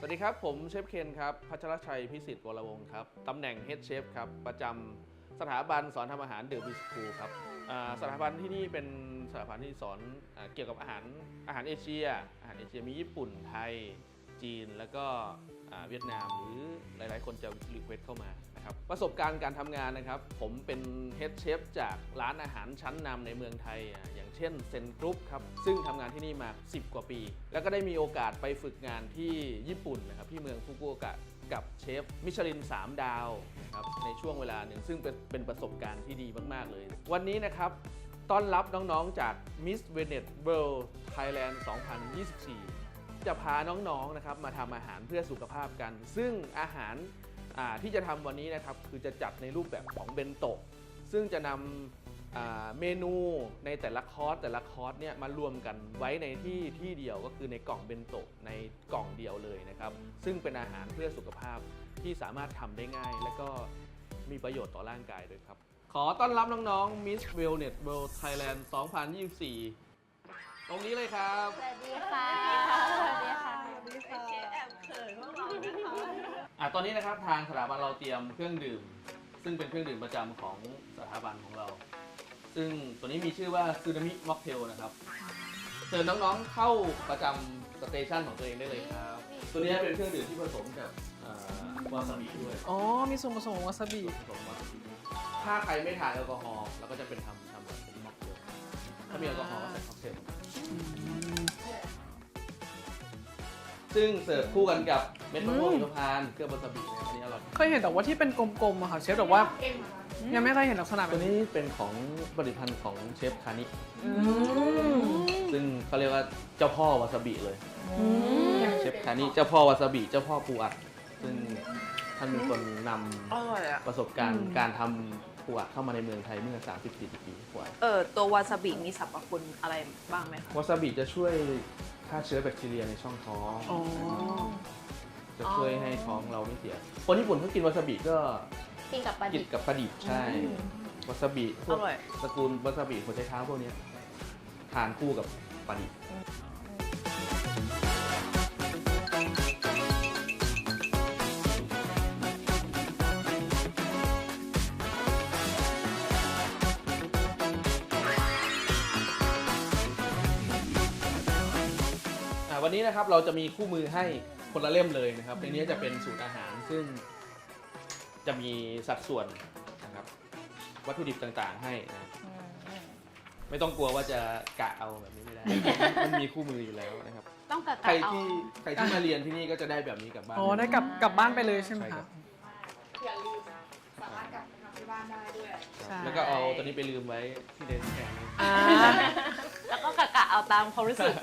สวัสดีครับ ผมเชฟเคนครับ พัชรชัยพิสิทธิ์วรวงศ์ครับ ตำแหน่งเฮดเชฟครับ ประจำสถาบันสอนทำอาหารเดอะบิสคูครับสถาบันที่นี่เป็นสถาบันที่สอนอเกี่ยวกับอาหารอาหารเอเชีย อาหารเอเชียมีญี่ปุ่นไทยจีนแล้วก็ เวียดนามหรือหลายๆ คนจะรีเควสเข้ามานะครับประสบการณ์การทำงานนะครับ ผมเป็นเฮดเชฟจากร้านอาหารชั้นนำในเมืองไทยอะอย่างเช่นเซนกรุ๊ปครับ ซึ่งทำงานที่นี่มา 10 กว่าปี แล้วก็ได้มีโอกาสไปฝึกงานที่ญี่ปุ่นนะครับที่เมืองฟุกุโอกะกับเชฟมิชลิน 3 ดาวนะครับในช่วงเวลาหนึ่งซึ่งเป็นเป็นประสบการณ์ที่ดีมาก ๆ เลย วันนี้นะครับต้อนรับน้อง ๆ จาก Miss v e n e t World Thailand 2024 จะพาน้องๆนะครับมาทำอาหารเพื่อสุขภาพกัน ซึ่งอาหาราที่จะทำวันนี้นะครับคือจะจัดในรูปแบบของเบนโตะซึ่งจะนำอ่าเมนูในแต่ละคอร์สแต่ละคอร์สเนี่ยมารวมกันไว้ในที่ที่เดียวก็คือในกล่องเบนโตะในกล่องเดียวเลยนะครับ ซึ่งเป็นอาหารเพื่อสุขภาพที่สามารถทำได้ง่าย และก็มีประโยชน์ต่อร่างกายด้วยครับ ขอต้อนรับน้องๆ Miss Wellness World Thailand 2024 ตรงนี้เลยครับสวัสดีค่ะ สวัสดีค่ะแอบเขินพวกเรานะคะอะตอนนี้นะครับทางสถาบันเราเตรียมเครื่องดื่ม ซึ่งเป็นเครื่องดื่มประจำของสถาบันของเรา ซึ่งตัวนี้มีชื่อว่าซูนามิม็อกเทลนะครับ เชิญน้องๆเข้าประจำสเตชันของตัวเองได้เลยครับ ตัวนี้เป็นเครื่องดื่มที่ผสมกับอ่าวาซาบิด้วยอ๋อ มีส่วนผสมของวาซาบิ ผสมวาซาบิถ้าใครไม่ทานแอลกอฮอล์เราก็จะเป็นทำทำแบบเป็นม็อกเทลถ้ามีแอลกอฮอล์ก็ใส่ค็อกเทล ซึ่งเสิร์ฟคู่กันกับเม็ดมะม่วงหิมพานต์เครื่องวาซาบินะครับอันนี้อร่อย เคยเห็นแต่ว่าที่เป็นกลมๆอะค่ะเชฟแต่ว่ายังไม่เคยเห็นลักษณะแบตับวนี้นี้เป็นของผลิตภัณฑ์ของเชฟคานิอืมซึ่งเขาเรียกว่าเจ้าพ่อวาซาบิเลยอืมเชฟคานิเจ้าพ่อวาซาบิเจ้าพ่อปูอัด ซึ่งท่านเป็นคนนอร่อยอะำประสบการณ์การทำ ปูอัดเข้ามาในเมืองไทยเมื่อ 30-40ปีกว่าเออตัววาซาบิมีสรรพคุณอะไรบ้างไหมคะวาซาบิจะช่วยฆ่าเชื้อแบคทีเรียในช่องท้อง อ๋อ จะช่วยให้ท้องเราไม่เสีย คนญี่ปุ่นเขากินวาซาบิก็กินกับปลากิดินบกับปลาดิบใช่วาซาบิพวอกร่อย ตระกูลวาซาบิหัวใจเท้าพวกเนี้ยทานคู่กับปลาดิบ วันนี้นะครับเราจะมีคู่มือให้คนละเล่มเลยนะครับในนี้จะเป็นสูตรอาหารซึ่ง จะมีสัดส่วนนะครับ วัตถุดิบต่างๆให้นะไม่ต้องกลัวว่าจะกะเอาแบบนี้ไม่ได้ มันมีคู่มืออยู่แล้วนะครับ ต้องกะใครกะเอาที่ใครที่มาเรียนที่นี่ก็จะได้แบบนี้กลับบ้าน อ๋อได้กลับกลับบ้านไปเลยใช่ไหมใช่ครัคะ บ อย่าลืมสามารถกลับไปทำที่บ้านได้ด้วย ใช่ แล้วก็เอาตัวนี้ไปลืมไว้ที่เดนแขนอ่า แล้วก็กะกะเอาตามความรู้สึก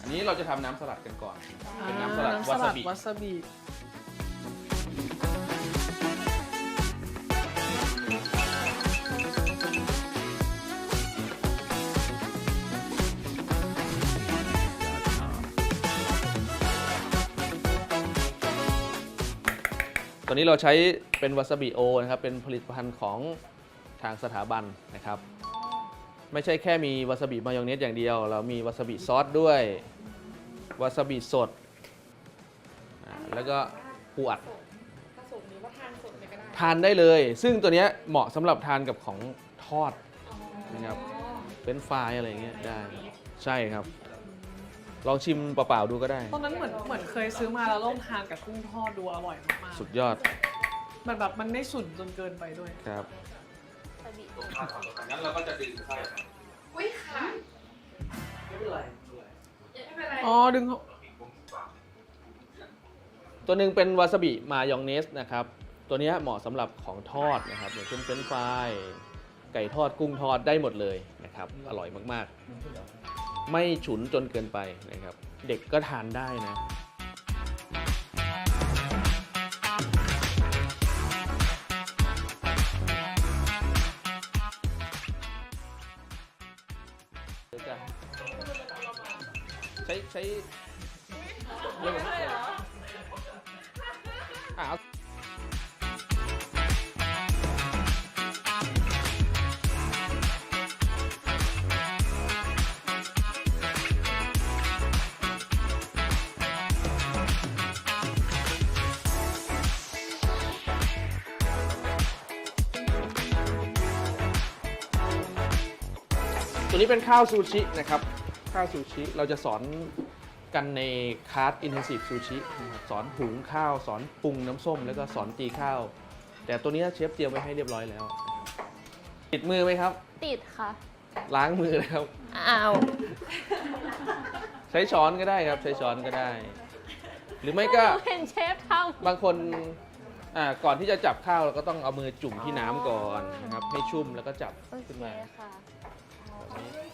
อันนี้เราจะทำน้ำสลัดกันก่อน เป็นน้ำสลัดน้ำวาซาบิ วาซาบิตัวนี้เราใช้เป็นวาซาบิโอนะครับ เป็นผลิตภัณฑ์ของทางสถาบันนะครับ ไม่ใช่แค่มีวาซาบิมายองเนสอย่างเดียว เรามีวาซาบิซอสด้วย วาซาบิสดอ่าแล้วก็ปูอัดทานได้เลย ซึ่งตัวเนี้ยเหมาะสำหรับทานกับของทอด นะครับ เป็นไฟรายอะไรอย่างเงี้ยได้ ใช่ครับ ลองชิมเปล่าๆดูก็ได้ ตอนนั้นเหมือนเหมือนเคยซื้อมาแล้วลองทานกับกุ้งทอดดูอร่อยมากสุดยอดๆมันแบบมันไม่สุนจนเกินไปด้วย ครับ วาซาบิงั้นเราก็จะดื่มไฟอุ้ยค่ะไม่เป็นไรไม่เป็นไรอ๋อดึงตัวหนึ่งเป็นวาซาบิมายองเนสนะครับ ตัวเนี้ยเหมาะสำหรับของทอดนะครับอย่างเช่นเฟรนช์ฟรายไก่ทอดกุ้งทอดได้หมดเลยนะครับ อร่อยมากๆ ไม่ฉุนจนเกินไปนะครับ เด็กก็ทานได้นะ ช้ใช้เรื่เหรออาตัวนี้เป็นข้าวซูชินะครับ ข้าวซูชิ เราจะสอนกันในคลาส Intensive Sushi นะครับสอนหุงข้าวสอนปรุงน้ำส้ม แล้วก็สอนตีข้าว แต่ตัวนี้เชฟเตรียมไว้ให้เรียบร้อยแล้ว ติดมือไหมครับ ติดค่ะ ล้างมือนะครับ อ้าว ใช้ช้อนก็ได้ครับ ใช้ช้อนก็ได้ หรือไม่ก็เห็นเชฟทำบางคนอ่าก่อนที่จะจับข้าวเราก็ต้องเอามือจุ่มที่น้ำก่อนนะครับให้ชุ่มแล้วก็จับโอขึ้นเคมาค่ะ แบบนี้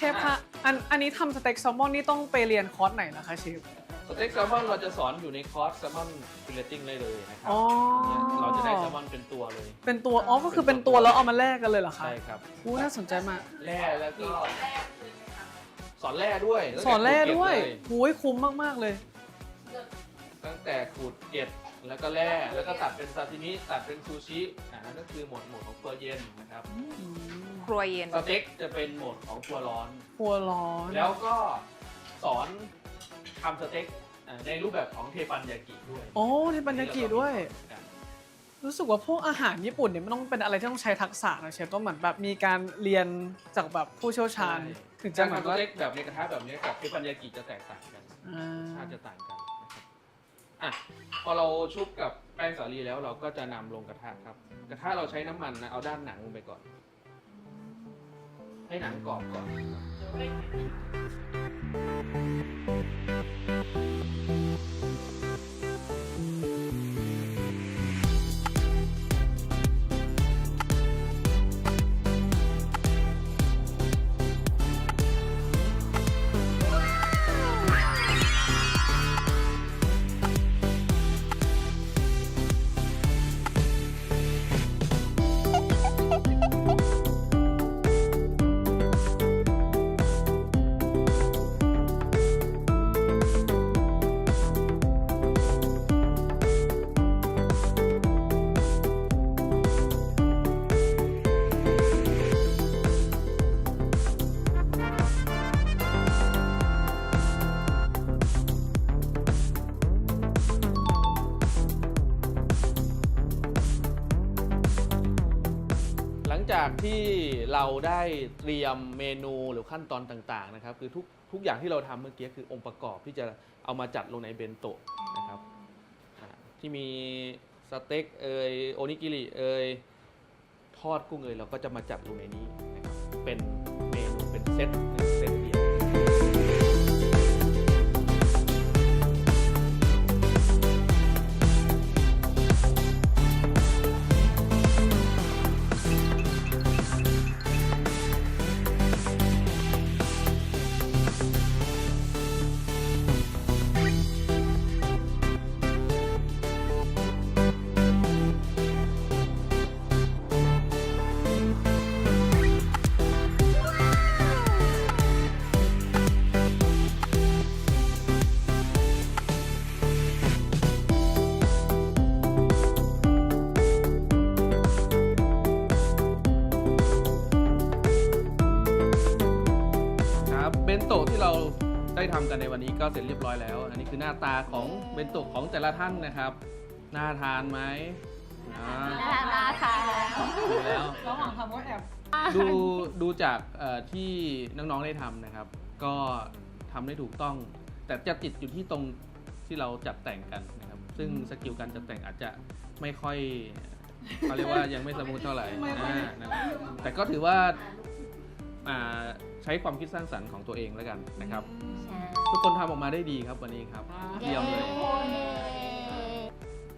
ชฟคะอันอันนี้ทำสเต็กแซลมอนนี่ต้องไปเรียนคอร์สไหนนะคะเชฟ สเต็กแซลมอนเราจะสอนอยู่ในคอร์สแซลมอนฟิลเลตติ้งได้เลยนะครัอ๋อ เนี่ยเราจะได้แซลมอนเป็นตัวเลย เป็นตัวอ๋อก็คือเป็นตัวแล้วเอามาแลกกันเลยเหรอคะใช่ครับ อู้น่าสนใจมากแร่แล้วก็สอนแร่ด้วยสอนแร่ด้วยตั้งแต่ขูเกล็เลหูยคุ้มมากๆเลย ตั้งแต่ขูดเกล็ด แล้วก็แร่แล้วก็ตัดเป็นซาซิมิตัดเป็นซูชิอ่านั่นก็คือโหมดโหมดของครัวเย็นนะครับครัวเย็นสเต็กจะเป็นโหมดของครัวร้อน ครัวร้อนแล้วก็สอนทำสเต็กอ่าในรูปแบบของเทปันยากิด้วยโอ้เทปันยากิด้วย รู้สึกว่าพวกอาหารญี่ปุ่นเนี่ยมันต้องเป็นอะไรที่ต้องใช้ทักษะนะเชฟต้องเหมือนแบบมีการเรียนจากแบบผู้เชี่ยวชาญ ถึงจะจะเหมือนทำสว่าเต็กแบบในกระทะแบบนี้กับเทปันยากิจะแตกต่างกันอ่าชาติจะต่างกันนะครับ อะพอเราชุบกับแป้งสาลีแล้วเราก็จะนำลงกระทะครับ กระทะเราใช้น้ำมันนะเอาด้านหนังลงไปก่อน ให้หนังกรอบก่อน จากที่เราได้เตรียมเมนูหรือขั้นตอนต่างๆนะครับคือทุกทุกอย่างที่เราทำเมื่อกี้คือองค์ประกอบที่จะเอามาจัดลงในเบนโตะนะครับอ่าที่มีสเต็กเอยโอนิกิริเอยทอดกุ้งเอยเราก็จะมาจัดลงในนี้นะครับเป็นเมนูเป็นเซตเซตเดียว ทำกันในวันนี้ก็เสร็จเรียบร้อยแล้ว อันนี้คือหน้าตาของเบนโตะของแต่ละท่านนะครับ น่าทานไหมอ่าน่าน่าทานแล้วดูแล้วระหว่างทำก็แอบดูดูจากเอ่อที่น้องๆได้ทำนะครับ ก็ทำได้ถูกต้อง แต่จะติดอยู่ที่ตรงที่เราจัดแต่งกันนะครับ ซึ่งสกิลการจัดแต่งอาจจะไม่ค่อยเขาเรียกว่ายังไม่สมูทเท่าไหร่อ่านั่นแหละแต่ก็ถือว่าอ่า ใช้ความคิดสร้างสรรค์ของตัวเองแล้วกันนะครับทุกคนทำออกมาได้ดีครับวันนี้ครับ เยี่ยมเลย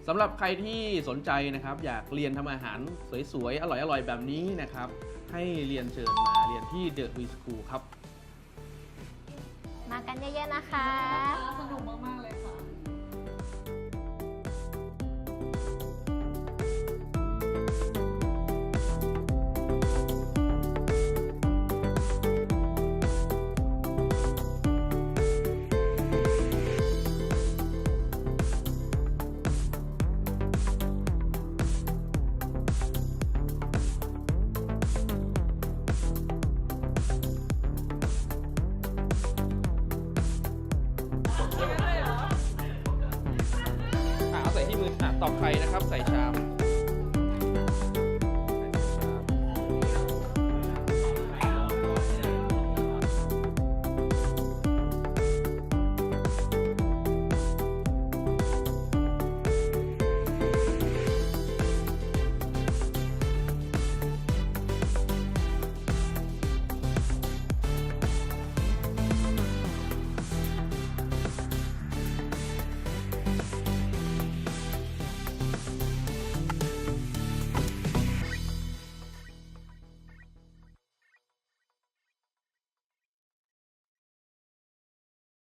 สำหรับใครที่สนใจนะครับ อยากเรียนทำอาหารสวยๆ อร่อยๆ แบบนี้นะครับ ให้เรียนเชิญมาเรียนที่ The We School ครับ มากันเยอะๆนะคะ สนุกมากๆ ใส่ที่มืออะตอกไข่นะครับ ใส่ชาม